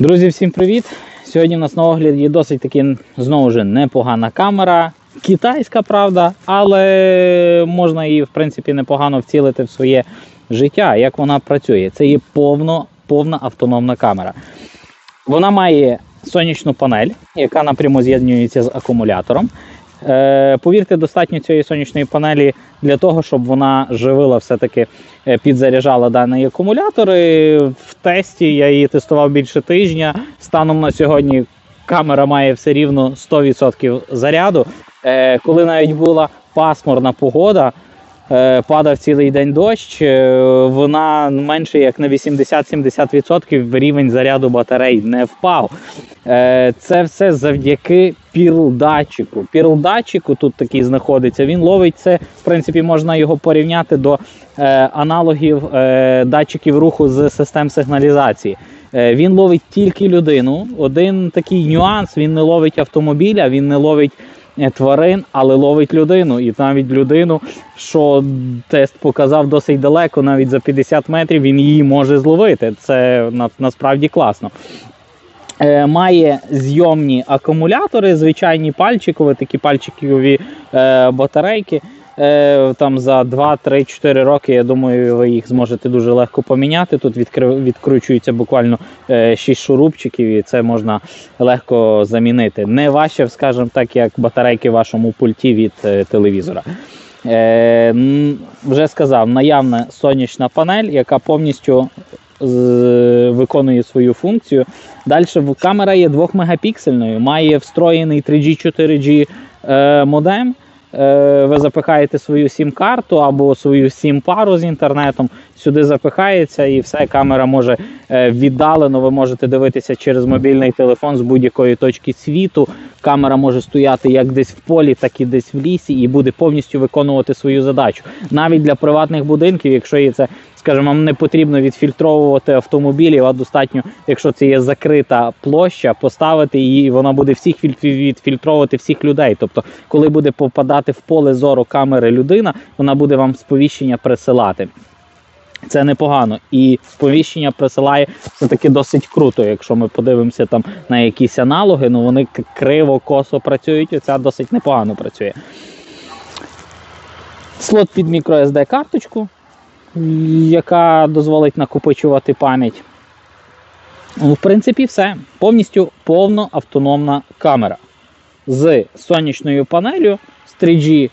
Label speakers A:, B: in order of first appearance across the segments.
A: Друзі, всім привіт! Сьогодні у нас на огляді досить таки знову ж непогана камера. Китайська, правда, але можна її, в принципі, непогано вцілити в своє життя. Як вона працює? Це є повно, повна автономна камера. Вона має сонячну панель, яка напряму з'єднується з акумулятором. Е, повірте, достатньо цієї сонячної панелі для того, щоб вона живила все-таки е, підзаряджала даний акумулятор. І в тесті я її тестував більше тижня. Станом на сьогодні камера має все рівно 100% заряду. Е, коли навіть була пасмурна погода, падав цілий день дощ, е, вона менше як на 80-70% рівень заряду батарей не впав. Е, Це все завдяки піл-датчику. Піл-датчику тут такий знаходиться. Він ловить це. В принципі, можна його порівняти до е, аналогів е, датчиків руху з систем сигналізації. Е, Він ловить тільки людину. Один такий нюанс: він не ловить автомобіля, він не ловить е, тварин, але ловить людину. І навіть людину, що тест показав досить далеко, навіть за 50 метрів він її може зловити. Це на, насправді класно. Е, Має зйомні акумулятори, звичайні пальчикові, такі пальчикові е, батарейки. Е, там за 2-3-4 роки, я думаю, ви їх зможете дуже легко поміняти. Тут відкручується буквально е, 6 шурупчиків, і це можна легко замінити. Не важче, скажімо так, як батарейки в вашому пульті від е, телевізора. Е, вже сказав, наявна сонячна панель, яка повністю виконує свою функцію. Далі камера є 2 мегапіксельною, має встроєний 3G 4G е, модем. Е, ви запихаєте свою сім-карту або свою сім-пару з інтернетом, сюди запихається і все, камера може е, віддалено. Ви можете дивитися через мобільний телефон з будь-якої точки світу. Камера може стояти як десь в полі, так і десь в лісі, і буде повністю виконувати свою задачу. Навіть для приватних будинків, якщо є це, скажімо, вам не потрібно відфільтровувати автомобілів, а достатньо, якщо це є закрита площа, поставити її, і вона буде всіх відфільтровувати всіх людей. Тобто, коли буде попадати в поле зору камери людина, вона буде вам сповіщення присилати. Це непогано. І сповіщення присилає це таки досить круто. Якщо ми подивимося там на якісь аналоги, ну вони криво, косо працюють, оця досить непогано працює. Слот під microSD карточку, яка дозволить накопичувати пам'ять. Ну, в принципі, все. Повністю повно автономна камера з сонячною панелю, з 3G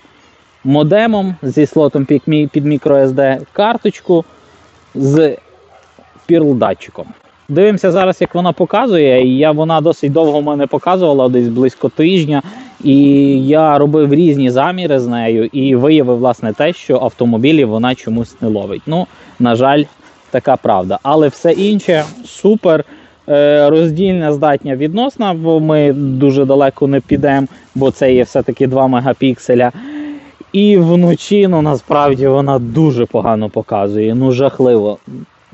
A: модемом, зі слотом під microSD карточку, з пірл-датчиком. Дивимося зараз, як вона показує. Я, вона досить довго в мене показувала, десь близько тижня. І я робив різні заміри з нею і виявив власне те, що автомобілі вона чомусь не ловить. Ну, на жаль, така правда. Але все інше супер. Е, Роздільна здатня відносна, бо ми дуже далеко не підемо, бо це є все-таки 2 мегапікселя. І вночі, ну насправді вона дуже погано показує. Ну жахливо.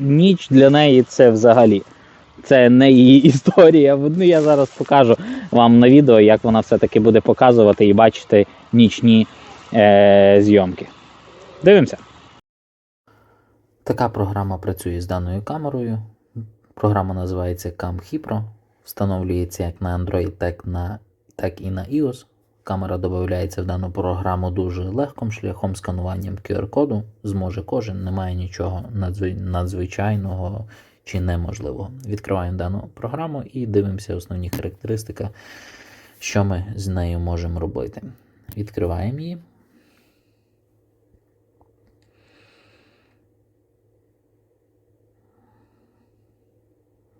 A: Ніч для неї це взагалі. Це не її історія. Ну, я зараз покажу вам на відео, як вона все-таки буде показувати і бачити нічні е, зйомки. Дивимося.
B: Така програма працює з даною камерою. Програма називається CamHipro. Встановлюється як на Android, так, на, так і на iOS. Камера додається в дану програму дуже легким шляхом скануванням QR-коду. Зможе кожен, немає нічого надзвичайного чи неможливого. Відкриваємо дану програму і дивимося основні характеристики, що ми з нею можемо робити. Відкриваємо її.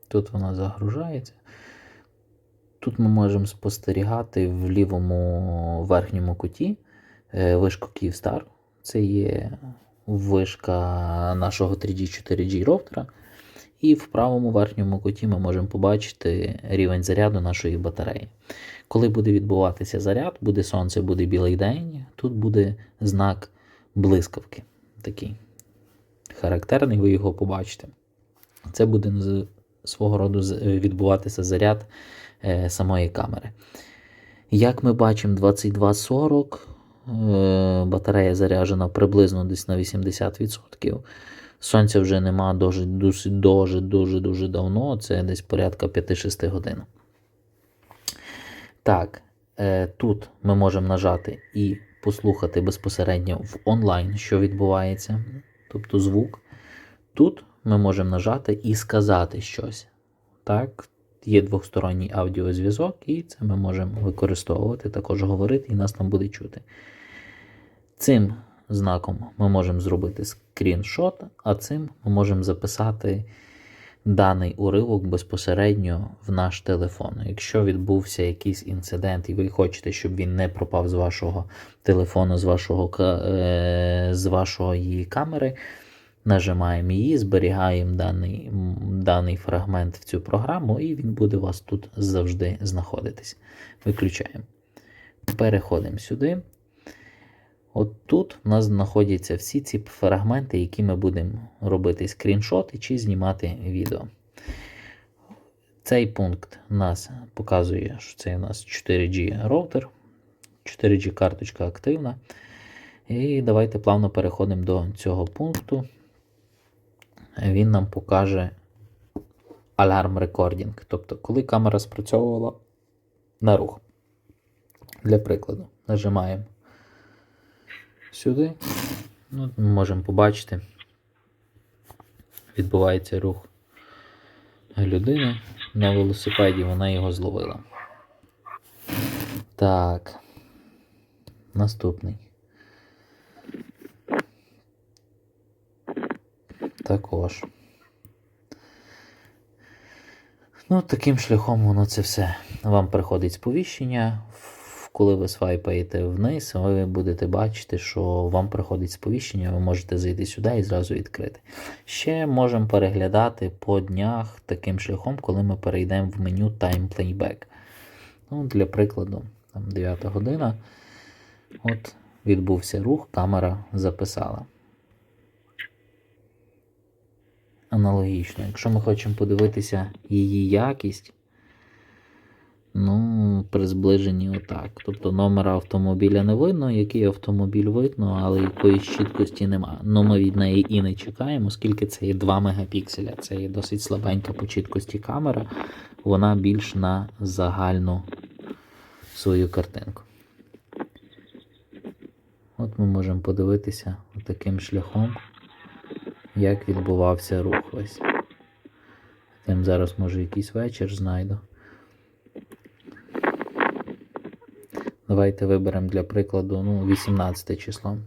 B: Тут вона загружається. Тут ми можемо спостерігати в лівому верхньому куті е, вишку Kyivstar. Це є вишка нашого 3G 4G роутера. І в правому верхньому куті ми можемо побачити рівень заряду нашої батареї. Коли буде відбуватися заряд, буде сонце, буде білий день, тут буде знак блискавки. Такий характерний, ви його побачите. Це буде свого роду відбуватися заряд е, самої камери. Як ми бачимо, 2240 е, батарея заряджена приблизно десь на 80%. Сонця вже нема дуже, дуже, дуже, дуже, дуже давно. Це десь порядка 5-6 годин. Так, е, тут ми можемо нажати і послухати безпосередньо в онлайн, що відбувається, тобто звук. Тут ми можемо нажати і сказати щось. Так, є двосторонній аудіозв'язок, і це ми можемо використовувати, також говорити, і нас там буде чути. Цим знаком ми можемо зробити скріншот, а цим ми можемо записати даний уривок безпосередньо в наш телефон. Якщо відбувся якийсь інцидент, і ви хочете, щоб він не пропав з вашого телефону, з вашого, е, з вашої камери, нажимаємо її, зберігаємо даний, даний фрагмент в цю програму, і він буде у вас тут завжди знаходитись. Виключаємо. Переходимо сюди. От тут у нас знаходяться всі ці фрагменти, які ми будемо робити скріншоти чи знімати відео. Цей пункт нас показує, що це у нас 4G роутер, 4G карточка активна. І давайте плавно переходимо до цього пункту. Він нам покаже алярм рекордінг. Тобто, коли камера спрацьовувала на рух. Для прикладу, нажимаємо сюди. Ну, можемо побачити, відбувається рух людини на велосипеді, вона його зловила. Так. Наступний. Також. Ну, таким шляхом воно це все. Вам приходить сповіщення. Коли ви свайпаєте вниз, ви будете бачити, що вам приходить сповіщення, ви можете зайти сюди і зразу відкрити. Ще можемо переглядати по днях таким шляхом, коли ми перейдемо в меню Time Playback. Ну, для прикладу, там 9 година. От відбувся рух, камера записала. Аналогічно, якщо ми хочемо подивитися її якість, ну, при зближенні отак. Тобто номера автомобіля не видно, який автомобіль видно, але якоїсь чіткості нема. Ну, ми від неї і не чекаємо, оскільки це є 2 мегапікселя. Це є досить слабенька по чіткості камера, вона більш на загальну свою картинку. От ми можемо подивитися таким шляхом, як відбувався рух весь. Тим зараз може якийсь вечір знайду. Давайте виберемо для прикладу ну, 18 число.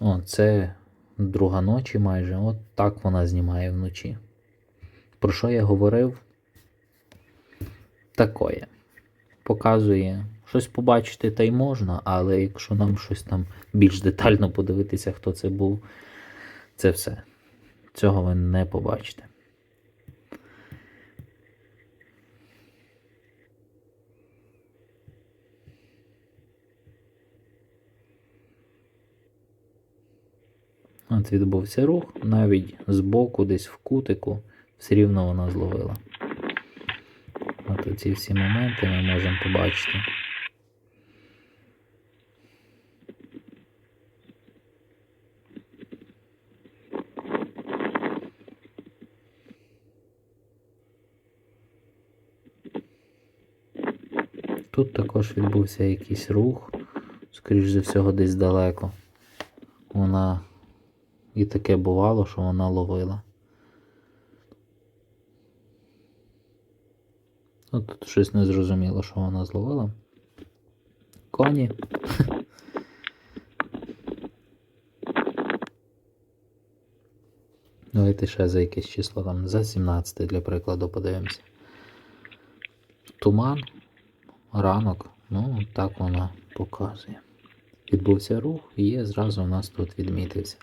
B: О, це друга ночі майже. От так вона знімає вночі. Про що я говорив? Такое. Показує. Щось побачити та й можна, але якщо нам щось там більш детально подивитися, хто це був, це все. Цього ви не побачите. От відбувся рух, навіть збоку, десь в кутику, все рівно вона зловила. От ці всі моменти ми можемо побачити. Тут також відбувся якийсь рух, скоріш за всього, десь далеко. Вона і таке бувало, що вона ловила. Ну, тут щось не зрозуміло, що вона зловила. Коні. Давайте ще за якесь число там за 17 для прикладу подивимося. Туман, ранок, ну так вона показує. Відбувся рух і є зразу у нас тут відмітився.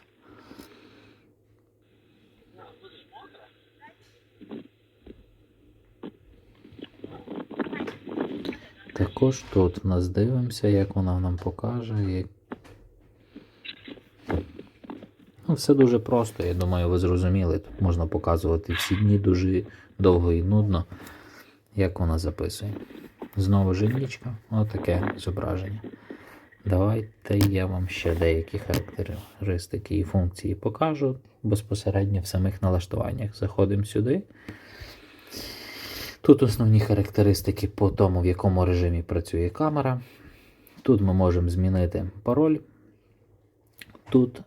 B: Також тут в нас дивимося, як вона нам покаже. Як... Ну, все дуже просто, я думаю, ви зрозуміли. Тут можна показувати всі дні дуже довго і нудно, як вона записує. Знову жильничка, отаке зображення. Давайте я вам ще деякі характеристики і функції покажу безпосередньо в самих налаштуваннях. Заходимо сюди. Тут основні характеристики по тому, в якому режимі працює камера. Тут ми можемо змінити пароль. Тут,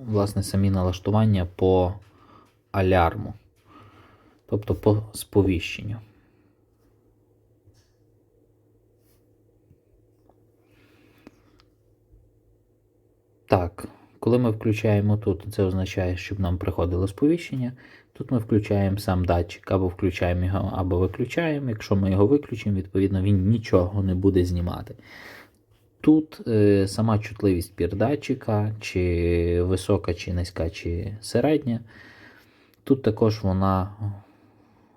B: власне, самі налаштування по алярму, тобто по сповіщенню. Так, коли ми включаємо тут, це означає, щоб нам приходило сповіщення. Тут ми включаємо сам датчик, або включаємо його, або виключаємо. Якщо ми його виключимо, відповідно він нічого не буде знімати. Тут е, сама чутливість пір-датчика, чи висока, чи низька, чи середня. Тут також вона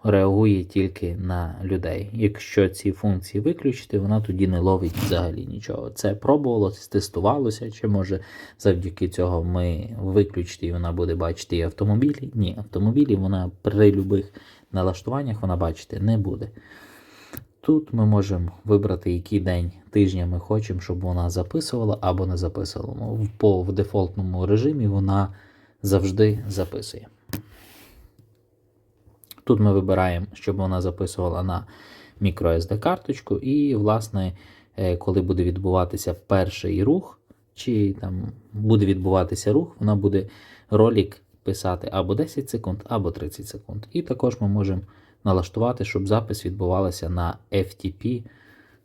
B: реагує тільки на людей. Якщо ці функції виключити, вона тоді не ловить взагалі нічого. Це пробувалося, тестувалося, чи може завдяки цього ми виключити і вона буде бачити і автомобілі. Ні, автомобілі вона при будь-яких налаштуваннях вона бачити не буде. Тут ми можемо вибрати, який день тижня ми хочемо, щоб вона записувала або не записувала. Ну, По в дефолтному режимі вона завжди записує. Тут ми вибираємо, щоб вона записувала на microSD карточку, і, власне, е, коли буде відбуватися перший рух, чи там буде відбуватися рух, вона буде ролик писати або 10 секунд, або 30 секунд. І також ми можемо налаштувати, щоб запис відбувалася на FTP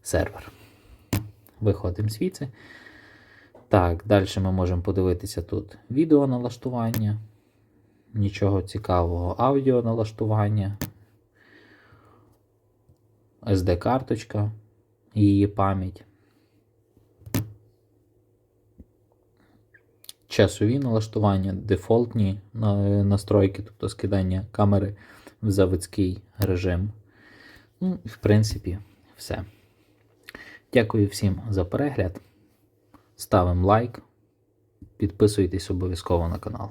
B: сервер. Виходимо звідси. Так, далі ми можемо подивитися тут відео налаштування. Нічого цікавого, аудіо налаштування, SD-карточка, її пам'ять. Часові налаштування, дефолтні настройки, тобто скидання камери в заводський режим. Ну, в принципі, все. Дякую всім за перегляд. Ставимо лайк. Підписуйтесь обов'язково на канал.